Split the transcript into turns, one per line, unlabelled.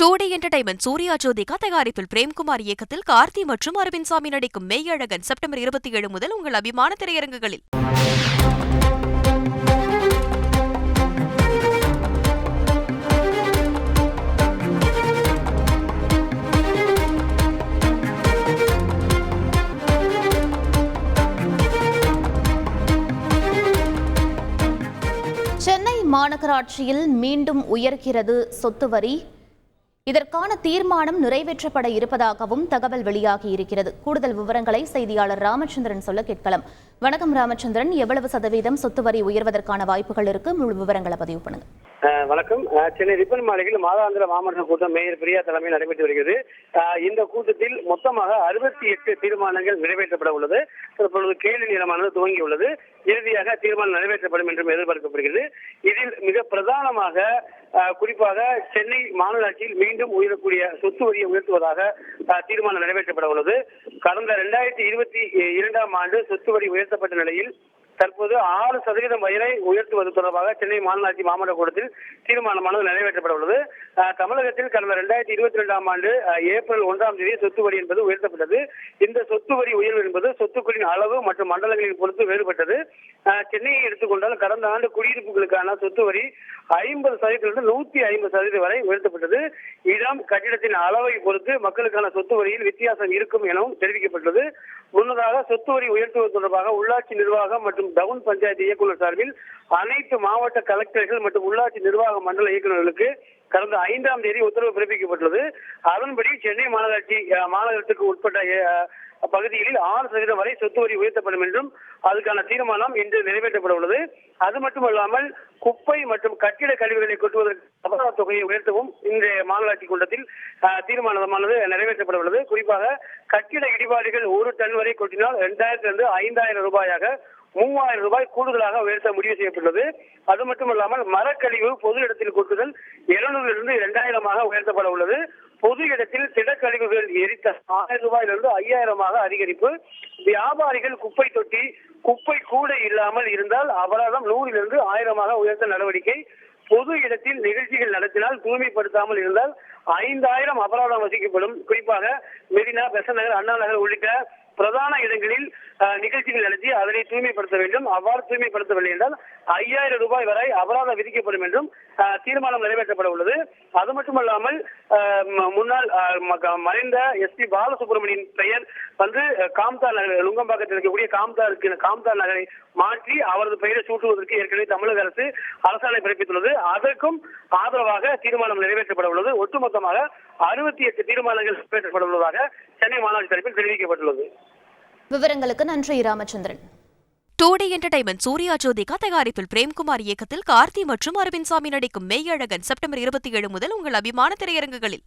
டூடி entertainment Suriya Jyothika தயாரிப்பில் பிரேம்குமார் இயக்கத்தில் கார்த்தி மற்றும் அரவிந்த் சாமி நடிக்கும் மெய்யழகன் செப்டம்பர் இருபத்தி ஏழு முதல் உங்கள் அபிமான திரையரங்குகளில்.
சென்னை மாநகராட்சியில் மீண்டும் உயர்கிறது சொத்து வரி. இதற்கான தீர்மானம் நிறைவேற்றப்பட இருப்பதாகவும் தகவல் வெளியாகி இருக்கிறது. கூடுதல் விவரங்களை செய்தியாளர் ராமச்சந்திரன் சொல்ல கேட்கலாம். வணக்கம் ராமச்சந்திரன். எவ்வளவு சதவீதம் சொத்து வரி உயர்வதற்கான வாய்ப்புகள் இருக்கு? முழு விவரங்களை பதிவு பண்ணுங்க.
வணக்கம். சென்னை ரிப்பன் மாளிகையில் மாதாந்திர மாமன்ற கூட்டம் மேயர் பிரியா தலைமையில் நடைபெற்று வருகிறது. இந்த கூட்டத்தில் மொத்தமாக அறுபத்தி எட்டு தீர்மானங்கள் நிறைவேற்றப்பட உள்ளது. தற்பொழுது கேள்வி நேரமானது துவங்கி உள்ளது. இறுதியாக தீர்மானம் நிறைவேற்றப்படும் என்றும் எதிர்பார்க்கப்படுகிறது. இதில் மிக பிரதானமாக குறிப்பாக சென்னை மாநகராட்சியில் மீண்டும் உயரக்கூடிய சொத்து வரியை உயர்த்துவதாக தீர்மானம் நிறைவேற்றப்பட உள்ளது. கடந்த இரண்டாயிரத்தி இருபத்தி இரண்டாம் ஆண்டு சொத்து வரி உயர்த்தப்பட்ட நிலையில் தற்போது ஆறு சதவீதம் வயலை உயர்த்துவது தொடர்பாக சென்னை மாநகராட்சி மாமன்ற கூட்டத்தில் தீர்மானமானது நிறைவேற்றப்பட உள்ளது தமிழகத்தில் கடந்த இரண்டாயிரத்தி இருபத்தி ரெண்டாம் ஆண்டு ஏப்ரல் ஒன்றாம் தேதி சொத்து வரி என்பது உயர்த்தப்பட்டது. இந்த சொத்து வரி உயர்வு என்பது சொத்துக்களின் அளவு மற்றும் மண்டலங்களின் பொறுத்து வேறுபட்டது. சென்னையை எடுத்துக்கொண்டால் கடந்த ஆண்டு குடியிருப்புகளுக்கான சொத்து வரி ஐம்பது சதவீதத்திலிருந்து நூத்தி ஐம்பது சதவீதம் வரை உயர்த்தப்பட்டது. இடம் கட்டிடத்தின் அளவை பொறுத்து மக்களுக்கான சொத்து வரியில் வித்தியாசம் இருக்கும் எனவும் தெரிவிக்கப்பட்டது முன்னதாக சொத்து வரி உயர்த்துவது தொடர்பாக உள்ளாட்சி நிர்வாகம் மற்றும் டவுன் பஞ்சாயத்து இயக்குநர் சார்பில் அனைத்து மாவட்ட கலெக்டர்கள் மற்றும் உள்ளாட்சி நிர்வாக மண்டல இயக்குநர்களுக்கு கடந்த ஐந்தாம் தேதி உத்தரவு பிறப்பிக்கப்பட்டுள்ளது. அதன்படி சென்னை மாநகராட்சி மாநகரத்துக்கு உட்பட்ட பகுதிகளில் ஆறு சதவீதம் வரை சொத்து வரி உயர்த்தப்படும் என்றும் அதுக்கான தீர்மானம் இன்று நிறைவேற்றப்பட உள்ளது. அது மட்டுமல்லாமல் குப்பை மற்றும் கட்டிட கழிவுகளை கொட்டுவதற்கு அபராத தொகையை உயர்த்தவும் இன்றைய மாநகராட்சி கூட்டத்தில் தீர்மானமானது நிறைவேற்றப்பட உள்ளது. குறிப்பாக கட்டிட இடிபாடுகள் ஒரு டன் வரை கொட்டினால் இரண்டாயிரத்திலிருந்து ஐந்தாயிரம் ரூபாயாக மூவாயிரம் ரூபாய் கூடுதலாக உயர்த்த முடிவு செய்யப்பட்டுள்ளது. அது மட்டுமல்லாமல் மரக்கழிவு பொது இடத்தில் கொட்டுதல் இருநூறிலிருந்து இரண்டாயிரமாக உயர்த்தப்பட உள்ளது. பொது இடத்தில் திடக்கழிவுகள் எரித்த ஆயிரம் ரூபாயிலிருந்து ஐயாயிரமாக அதிகரிப்பு. வியாபாரிகள் குப்பை தொட்டி குப்பை கூட இல்லாமல் இருந்தால் அபராதம் நூறிலிருந்து ஆயிரமாக உயர்த்த நடவடிக்கை. பொது இடத்தில் நிகழ்ச்சிகள் நடத்தினால் தூய்மைப்படுத்தாமல் இருந்தால் ஐந்தாயிரம் அபராதம் வசிக்கப்படும். குறிப்பாக மெரினா பெசன் நகர் அண்ணா நகர் உள்ளிட்ட பிரதான இடங்களில் அஹ், நிகழ்ச்சிகள் நடத்தி அதனை தூய்மைப்படுத்த வேண்டும். அவ்வாறு தூய்மைப்படுத்தவில்லை என்றால் ஐயாயிரம் ரூபாய் வரை அபராதம் விதிக்கப்படும் என்றும் தீர்மானம் நிறைவேற்றப்பட உள்ளது. அது மட்டுமல்லாமல் முன்னாள் மறைந்த எஸ் பி பாலசுப்ரமணியின் பெயர் வந்து அஹ், காம்தா நகர் லுங்கம்பாக்கத்தில் இருக்கக்கூடிய காம்தா காம்தார் காம்தா நகரை மாற்றி அவரது பெயரை சூட்டுவதற்கு ஏற்கனவே தமிழக அரசு அரசாணை பிறப்பித்துள்ளது. அதற்கும் ஆதரவாக தீர்மானம் நிறைவேற்றப்பட உள்ளது. ஒட்டுமொத்தமாக அறுபத்தி எட்டு தீர்மானங்கள் நிறைவேற்றப்பட உள்ளதாக சென்னை மாநகராட்சி தரப்பில் தெரிவிக்கப்பட்டுள்ளது.
விவரங்களுக்கு நன்றி Ramachandran.
Two D entertainment Suriya Jyothika தயாரிப்பில் பிரேம்குமார் இயக்கத்தில் கார்த்தி மற்றும் அரவிந்த் சாமி நடிக்கும் மெய்யழகன் செப்டம்பர் இருபத்தி ஏழு முதல் உங்கள் அபிமான திரையரங்குகளில்.